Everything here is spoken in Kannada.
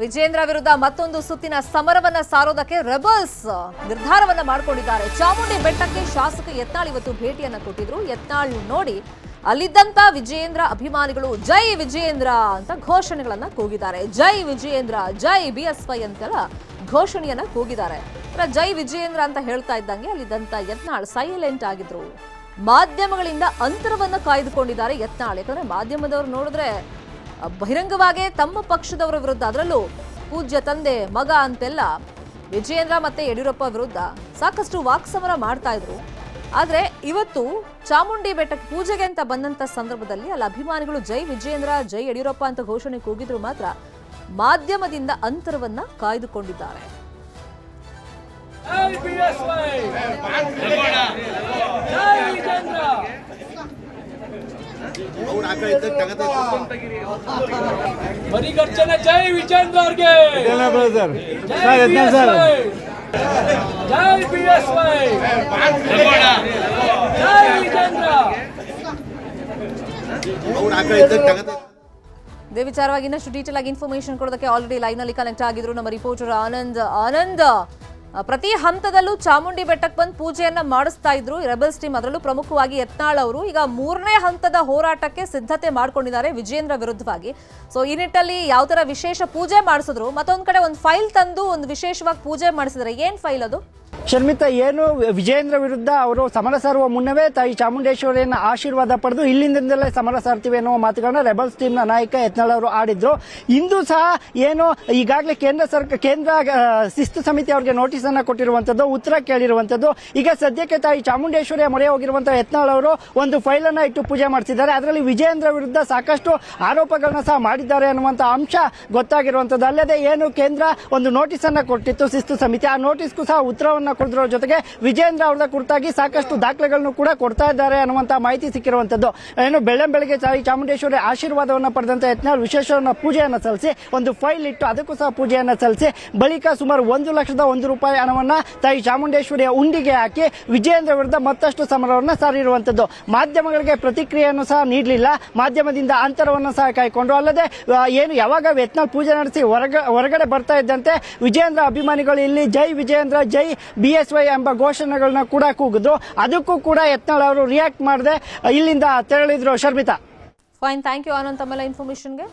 ವಿಜೇಂದ್ರ ವಿರುದ್ಧ ಮತ್ತೊಂದು ಸುತ್ತಿನ ಸಮರವನ್ನ ಸಾರೋದಕ್ಕೆ ರೆಬಲ್ಸ್ ನಿರ್ಧಾರವನ್ನ ಮಾಡಿಕೊಂಡಿದ್ದಾರೆ. ಚಾಮುಂಡಿ ಬೆಟ್ಟಕ್ಕೆ ಶಾಸಕ ಯತ್ನಾಳ್ ಇವತ್ತು ಭೇಟಿಯನ್ನ ಕೊಟ್ಟಿದ್ರು. ಯತ್ನಾಳ್ ನೋಡಿ, ಅಲ್ಲಿದ್ದಂತ ವಿಜೇಂದ್ರ ಅಭಿಮಾನಿಗಳು ಜೈ ವಿಜಯೇಂದ್ರ ಅಂತ ಘೋಷಣೆಗಳನ್ನ ಕೂಗಿದ್ದಾರೆ. ಜೈ ವಿಜಯೇಂದ್ರ ಜೈ ಬಿ ಎಸ್ ವೈ ಅಂತೆಲ್ಲ ಘೋಷಣೆಯನ್ನ ಕೂಗಿದ್ದಾರೆ. ಜೈ ವಿಜಯೇಂದ್ರ ಅಂತ ಹೇಳ್ತಾ ಇದ್ದಂಗೆ ಅಲ್ಲಿದ್ದಂತ ಯತ್ನಾಳ್ ಸೈಲೆಂಟ್ ಆಗಿದ್ರು. ಮಾಧ್ಯಮಗಳಿಂದ ಅಂತರವನ್ನ ಕಾಯ್ದುಕೊಂಡಿದ್ದಾರೆ ಯತ್ನಾಳ್. ಯಾಕಂದ್ರೆ ಮಾಧ್ಯಮದವರು ನೋಡಿದ್ರೆ ಬಹಿರಂಗವಾಗೇ ತಮ್ಮ ಪಕ್ಷದವರ ವಿರುದ್ಧ ಅದರಲ್ಲೂ ಪೂಜ್ಯ ತಂದೆ ಮಗ ಅಂತೆಲ್ಲ ವಿಜಯೇಂದ್ರ ಮತ್ತೆ ಯಡಿಯೂರಪ್ಪ ವಿರುದ್ಧ ಸಾಕಷ್ಟು ವಾಕ್ಸಮರ ಮಾಡ್ತಾ ಇದ್ರು. ಆದ್ರೆ ಇವತ್ತು ಚಾಮುಂಡಿ ಬೆಟ್ಟಕ್ಕೆ ಪೂಜೆಗೆ ಅಂತ ಬಂದಂತ ಸಂದರ್ಭದಲ್ಲಿ ಅಲ್ಲಿ ಅಭಿಮಾನಿಗಳು ಜೈ ವಿಜಯೇಂದ್ರ ಜೈ ಯಡಿಯೂರಪ್ಪ ಅಂತ ಘೋಷಣೆ ಕೂಗಿದ್ರು ಮಾತ್ರ ಮಾಧ್ಯಮದಿಂದ ಅಂತರವನ್ನ ಕಾಯ್ದುಕೊಂಡಿದ್ದಾರೆ ಜೈ ಬಿಎಸ್ವೈ ಜೈ ವಿಜೇಂದ್ರ ಅವ್ರು ಆ ಕಡೆ ಇದ್ದಾಗ ತಗದ ಮರಿಗರ್ಜನೆ ಜೈ ವಿಜೇಂದ್ರ ಅವ್ರಿಗೆ. ಜೈ ಪಿ ಎಸ್ BSY. ಜೈ ವಿಜೇಂದ್ರ. ಇದೇ ವಿಚಾರವಾಗಿ ಇನ್ನಷ್ಟು ಡೀಟೇಲ್ ಆಗಿ ಇನ್ಫಾರ್ಮೇಶನ್ ಕೊಡೋದಕ್ಕೆ ಆಲ್ರೆಡಿ ಲೈನ್ ಅಲ್ಲಿ ಕನೆಕ್ಟ್ ಆಗಿದ್ರು. ನಮ್ಮ ರಿಪೋರ್ಟರ್ ಆನಂದ್ ಆನಂದ್. ಪ್ರತಿ ಹಂತದಲ್ಲೂ ಚಾಮುಂಡಿ ಬೆಟ್ಟಕ್ಕೆ ಬಂದು ಪೂಜೆಯನ್ನ ಮಾಡಿಸ್ತಾ ಇದ್ರು. ರೆಬಲ್ಸ್ ಟೀಮ್ ಅದರಲ್ಲೂ ಪ್ರಮುಖವಾಗಿ ಯತ್ನಾಳ್ ಅವರು. ಈಗ ಮೂರನೇ ಹಂತದ ಹೋರಾಟಕ್ಕೆ ಸಿದ್ಧತೆ ಮಾಡ್ಕೊಂಡಿದ್ದಾರೆ ವಿಜೇಂದ್ರ ವಿರುದ್ಧವಾಗಿ. ಸೊ ಈ ನಿಟ್ಟಲ್ಲಿ ಯಾವ ತರ ವಿಶೇಷ ಪೂಜೆ ಮಾಡಿಸಿದ್ರು? ಮತ್ತೊಂದ್ ಕಡೆ ಒಂದು ಫೈಲ್ ತಂದು ಒಂದು ವಿಶೇಷವಾಗಿ ಪೂಜೆ ಮಾಡಿಸಿದ್ರೆ ಏನ್ ಫೈಲ್ ಅದು? ಶರ್ಮಿತಾ, ಏನು ವಿಜಯೇಂದ್ರ ವಿರುದ್ಧ ಅವರು ಸಮರ ಸಾರುವ ಮುನ್ನವೇ ತಾಯಿ ಚಾಮುಂಡೇಶ್ವರಿಯನ್ನ ಆಶೀರ್ವಾದ ಪಡೆದು ಇಲ್ಲಿಂದಲೇ ಸಮರ ಸಾರ್ತೀವಿ ಎನ್ನುವ ಮಾತುಗಳನ್ನ ರೆಬಲ್ಸ್ ಟೀಮ್ನ ನಾಯಕ ಯತ್ನಾಳ್ ಅವರು ಆಡಿದ್ರು. ಇಂದು ಸಹ ಏನು ಈಗಾಗಲೇ ಕೇಂದ್ರ ಸರ್ಕಾರ ಕೇಂದ್ರ ಶಿಸ್ತು ಸಮಿತಿ ಅವರಿಗೆ ನೋಟಿಸ್ ಅನ್ನ ಕೊಟ್ಟಿರುವಂತದ್ದು ಉತ್ತರ ಕೇಳಿರುವಂತದ್ದು ಈಗ ಸದ್ಯಕ್ಕೆ ತಾಯಿ ಚಾಮುಂಡೇಶ್ವರಿಯ ಮೊರೆ ಹೋಗಿರುವಂತಹ ಯತ್ನಾಳ್ ಅವರು ಒಂದು ಫೈಲ್ ಅನ್ನ ಇಟ್ಟು ಪೂಜೆ ಮಾಡ್ತಿದ್ದಾರೆ. ಅದರಲ್ಲಿ ವಿಜಯೇಂದ್ರ ವಿರುದ್ಧ ಸಾಕಷ್ಟು ಆರೋಪಗಳನ್ನ ಸಹ ಮಾಡಿದ್ದಾರೆ ಅನ್ನುವಂತ ಅಂಶ ಗೊತ್ತಾಗಿರುವಂತದ್ದು ಅಲ್ಲದೆ ಏನು ಕೇಂದ್ರ ಒಂದು ನೋಟಿಸ್ ಅನ್ನ ಕೊಟ್ಟಿತ್ತು ಶಿಸ್ತು ಸಮಿತಿ. ಆ ನೋಟಿಸ್ಗೂ ಸಹ ಉತ್ತರವನ್ನ ಕೊಡದ್ರ ಜೊತೆಗೆ ವಿಜೇಂದ್ರ ಅವರ ಕುರಿತಾಗಿ ಸಾಕಷ್ಟು ದಾಖಲೆಗಳನ್ನು ಕೂಡ ಕೊಡ್ತಾ ಇದ್ದಾರೆ ಅನ್ನುವಂತ ಮಾಹಿತಿ ಸಿಕ್ಕಿರುವಂತದ್ದು. ಏನು ಬೆಳ್ಳಂ ಬೆಳಗ್ಗೆ ತಾಯಿ ಚಾಮುಂಡೇಶ್ವರಿ ಆಶೀರ್ವಾದವನ್ನು ಪಡೆದಂತ ಯತ್ನಾಳ್ ವಿಶೇಷ ಪೂಜೆಯನ್ನು ಸಲ್ಲಿಸಿ, ಒಂದು ಫೈಲ್ ಇಟ್ಟು ಅದಕ್ಕೂ ಸಹ ಪೂಜೆಯನ್ನು ಸಲ್ಲಿಸಿ, ಬಳಿಕ ಸುಮಾರು ಒಂದು ಲಕ್ಷದ ಒಂದು ರೂಪಾಯಿ ಹಣವನ್ನ ತಾಯಿ ಚಾಮುಂಡೇಶ್ವರಿಯ ಉಂಡಿಗೆ ಹಾಕಿ ವಿಜಯೇಂದ್ರ ವಿರುದ್ಧ ಮತ್ತಷ್ಟು ಸಮರವನ್ನು ಸಾರಿರುವಂತದ್ದು. ಮಾಧ್ಯಮಗಳಿಗೆ ಪ್ರತಿಕ್ರಿಯೆಯನ್ನು ಸಹ ನೀಡಲಿಲ್ಲ. ಮಾಧ್ಯಮದಿಂದ ಅಂತರವನ್ನು ಸಹ ಕಾಯ್ಕೊಂಡು, ಅಲ್ಲದೆ ಏನು ಯಾವಾಗ ಯತ್ನಾಳ್ ಪೂಜೆ ನಡೆಸಿ ಹೊರಗ, ಹೊರಗಡೆ ಬರ್ತಾ ಇದ್ದಂತೆ ವಿಜಯೇಂದ್ರ ಅಭಿಮಾನಿಗಳು ಇಲ್ಲಿ, ಜೈ ವಿಜಯೇಂದ್ರ ಜೈ ಬಿ ಎಸ್ ವೈ ಎಂಬ ಘೋಷಣೆಗಳನ್ನ ಕೂಡ ಕೂಗಿದ್ರು. ಅದಕ್ಕೂ ಕೂಡ ಯತ್ನಾಳ್ ಅವರು ರಿಯಾಕ್ಟ್ ಮಾಡದೆ, ಇಲ್ಲಿಂದ ತೆರಳಿದ್ರು Sharmita. Fine thank you Anand ತಮ್ಮೆಲ್ಲ ಇನ್ಫಾರ್ಮೇಶನ್ಗೆ